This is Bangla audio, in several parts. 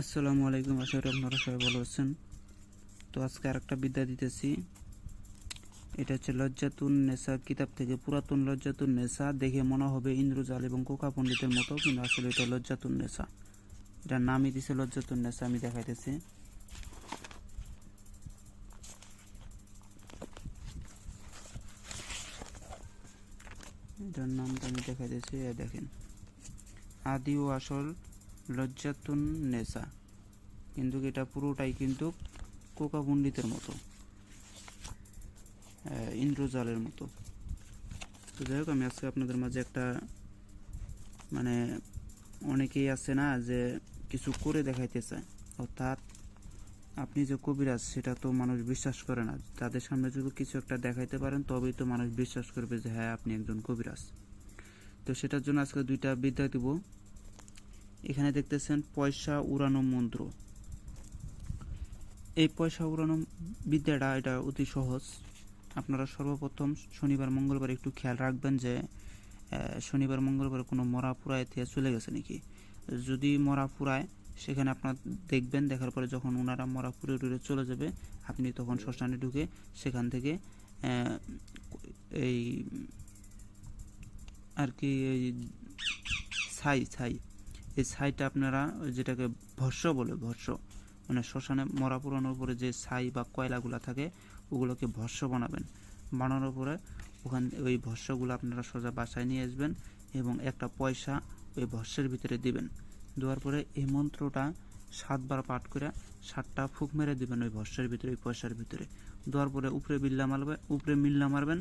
আসসালামু আলাইকুম, আশা করি আপনারা সবাই ভালো আছেন। তো আজকে আরেকটা বিদ্যা দিতেছি। এটা হচ্ছে লজ্জাতুন নেশা কিতাব থেকে, পুরাতন লজ্জাতুন নেশা দেখে মনে হবে ইন্দ্রজাল এবং কোকা পণ্ডিতের মতো, কিন্তু আসলে এটা লজ্জাতুন নেশা এটার নামই দিছে লজ্জাতুন নেশা আমি দেখাইতেছি। এটার নামটা আমি দেখাইতেছি দেখেন। আদি ও আসল লজ্জাতুন নেশা কিন্তু এটা পুরোটাই কিন্তু কোকা পণ্ডিতের মতো। ইন্দ্রজালের মতো। তো যাই হোক, আমি আজকে আপনাদের মাঝে একটা মানে অনেকেই আছে না যে কিছু করে দেখাইতে চায়। অর্থাৎ আপনি যে কবিরাজ, সেটা তো মানুষ বিশ্বাস করে না। তাদের সামনে যদি কিছু একটা দেখাইতে পারেন, তবেই তো মানুষ বিশ্বাস করবে যে হ্যাঁ আপনি একজন কবিরাজ। তো সেটার জন্য আজকে দুইটা বিদ্যা দিব। এখানে দেখতেছেন পয়সা উড়ানো মন্ত্র। এই পয়সা উড়ানো বিদ্যাটা এটা অতি সহজ। আপনারা সর্বপ্রথম শনিবার, মঙ্গলবার একটু খেয়াল রাখবেন যে শনিবার, মঙ্গলবার কোনো মরা পুরায় থেকে চলে গেছে নাকি? যদি মরা পুরায়, সেখানে আপনার দেখবেন, দেখার পরে যখন ওনারা মরা পুরে টুরে চলে যাবে, আপনি তখন শ্মশানে ঢুকে সেখান থেকে এই, আর কি, এই, ছাই ছাই এই ছাইটা আপনারা যেটাকে ভস্য বলে, ভস্য মানে শ্মশানে মরা পুরানোর পরে যে ছাই বা কয়লাগুলো থাকে, ওগুলোকে ভস্য বানাবেন। বানানোর পরে ওখান, ওই ভস্যগুলো আপনারা সোজা বাসায় নিয়ে আসবেন এবং একটা পয়সা ওই ভস্যের ভিতরে দিবেন। দেওয়ার পরে এই মন্ত্রটা সাতবার পাঠ করে সাতটা ফুক মেরে দিবেন ওই ভস্যের ভিতরে, ওই পয়সার ভিতরে। দেওয়ার পরে উপরে বিল্লা মারবে, উপরে মিল্লা মারবেন,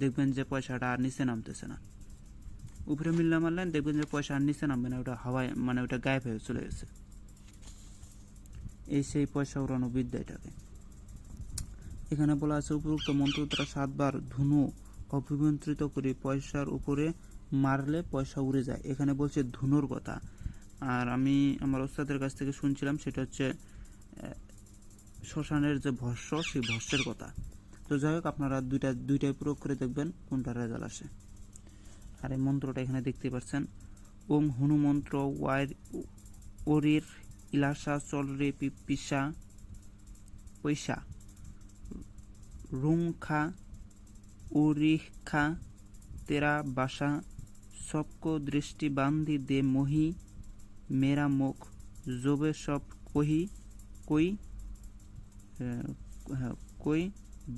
দেখবেন যে পয়সাটা আর নিচে নামতেছে না। উপরে মিল্লা মারলেন দেখবেন যে পয়সা আর নিচে নামবে না, ওটা হাওয়ায় মানে ওটা গায়েব হয়ে চলে গেছে। এই সেই পয়সা উড়ানো বিদ্যা এটাকে। এখানে বলা আছে, উপরোক্ত মন্ত্র দ্বারা সাতবার ধুনু অভিমন্ত্রিত করে পয়সার উপরে মারলে পয়সা উড়ে যায়। এখানে বলছে ধুনুর কথা। আর আমি আমার ওস্তাদের কাছ থেকে শুনছিলাম, সেটা হচ্ছে শ্মশানের যে ভস্য, সেই ভস্যের কথা। তো যাই হোক, আপনারা দুইটা, দুইটাই প্রয়োগ করে দেখবেন কোনটা রেজাল্ট আসে। আর এই মন্ত্রটা এখানে দেখতে পাচ্ছেন। ওং হনুমন্ত্র ওয়ার ওরির ইলাসা চল রে পিসা পয়সা রুমখা উরিখা তেরা বাসা সবকো দৃষ্টি বান্ধি দে মহি মেরা মুখ জবে সব কহি কই কই,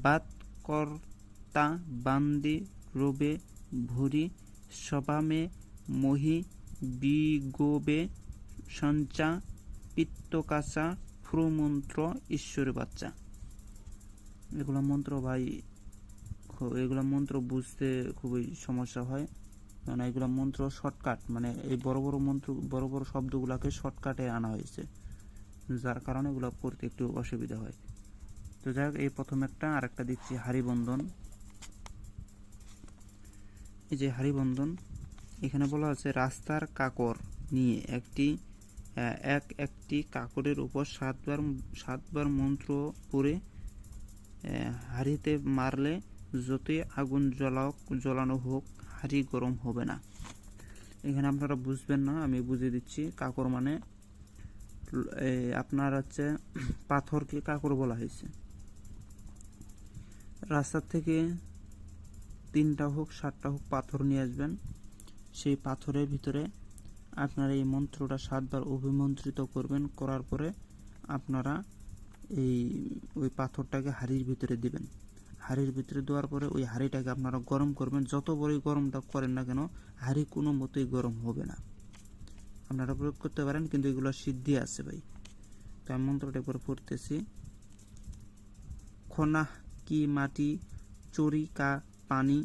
বাত কর্তা বান্দি রবে ভুরি সবামে মহি বিগোবে সঞ্চা পিত্তকাচা ফ্রুমন্ত্র ঈশ্বরের বাচ্চা। এগুলো মন্ত্র ভাই এগুলো মন্ত্র বুঝতে খুবই সমস্যা হয়। কারণ এগুলো মন্ত্র শর্টকাট মানে এই বড় বড় মন্ত্র, বড় বড় শব্দগুলোকে শর্টকাটে আনা হয়েছে। যার কারণে এগুলো পড়তে একটু অসুবিধা হয়। তো যাই হোক, এই প্রথম একটা আর একটা দিচ্ছি হারিবন্ধন এই যে হারিবন্ধন এখানে বলা আছে রাস্তার কাকর নিয়ে একটি এক একটি কাকরের উপর সাতবার সাতবার মন্ত্র আহ, হাঁড়িতে মারলে যতই আগুন জ্বলাও জ্বলানো হোক হাঁড়ি গরম হবে না। এখানে আপনারা বুঝবেন না আমি বুঝিয়ে দিচ্ছি কাকর মানে আপনার হচ্ছে পাথরকে কাকর বলা হয়েছে। রাস্তার থেকে তিনটা হোক, সাতটা হোক পাথর নিয়ে আসবেন। সেই পাথরের ভিতরে আপনারা এই মন্ত্রটা সাতবার অভিমন্ত্রিত করবেন, করার পরে আপনারা এই, ওই পাথরটাকে হাড়ির ভিতরে দিবেন। হাড়ির ভিতরে দেওয়ার পরে ওই হাড়িটাকে আপনারা গরম করবেন। যত বড়ই গরমটা করেন না কেন, হাড়ি কোনো মতোই গরম হবে না। আপনারা প্রয়োগ করতে পারেন, কিন্তু এগুলো সিদ্ধি আছে ভাই। তো আমি মন্ত্রটা করে পড়তেছি। খনা, কি, মাটি, চরি, কা, পানি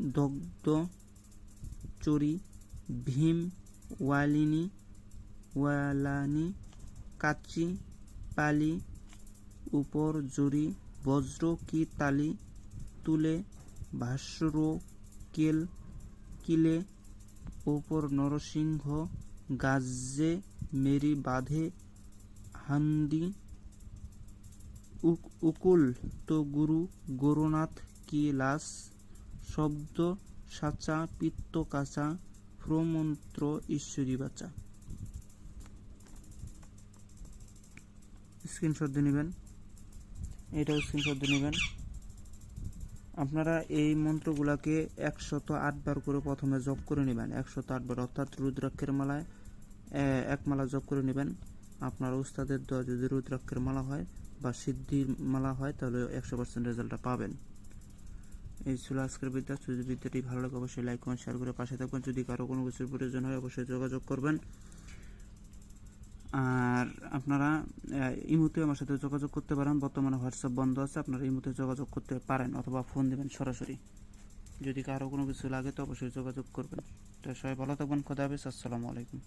দগ্ধ, চরি, ভীম, ওয়ালিনী, ওয়ালানি, কাচি, পালি, উপর জুরি বজ্র, কি তালি, তুলে, ভাস্র, কেল, কিলে, উপর নরসিংহ গাজে মেরি বাঁধে, হান্দি উক- উকুল তো গুরু গোরনাথ কি লাস শব্দ, সাচা, পিত্ত কাচা প্রমন্ত্র ঈশ্বরী বাচা। স্ক্রিনশট দিয়ে নেবেন। এটাও স্ক্রিনশট দিয়ে নেবেন। আপনারা এই মন্ত্রগুলাকে একশত আটবার করে প্রথমে জপ করে নেবেন। একশত আটবার অর্থাৎ রুদ্রাক্ষের মালায় এক মালা জপ করে নেবেন। আপনার ওস্তাদের দোয়া যদি রুদ্রাক্ষের মালা হয় বা সিদ্ধির মালা হয়, তাহলে একশো পার্সেন্ট রেজাল্টটা পাবেন। এই ছিল আজকের বিদ্যা। যদি বিদ্যাটি ভালো লাগে, অবশ্যই লাইক কমেন্ট শেয়ার করে পাশে থাকবেন। যদি কারও কোনো কিছুর প্রয়োজন হয়, অবশ্যই যোগাযোগ করবেন। আর আপনারা ইমুতে আমার সাথে যোগাযোগ করতে পারেন। বর্তমানে হোয়াটসঅ্যাপ বন্ধ আছে, আপনারা ইমুতে যোগাযোগ করতে পারেন অথবা ফোন দেবেন সরাসরি। যদি কারও কোনো কিছু লাগে, তো অবশ্যই যোগাযোগ করবেন। তো সবাই ভালো থাকবেন। খোদা হাফিজ। আসসালামু আলাইকুম।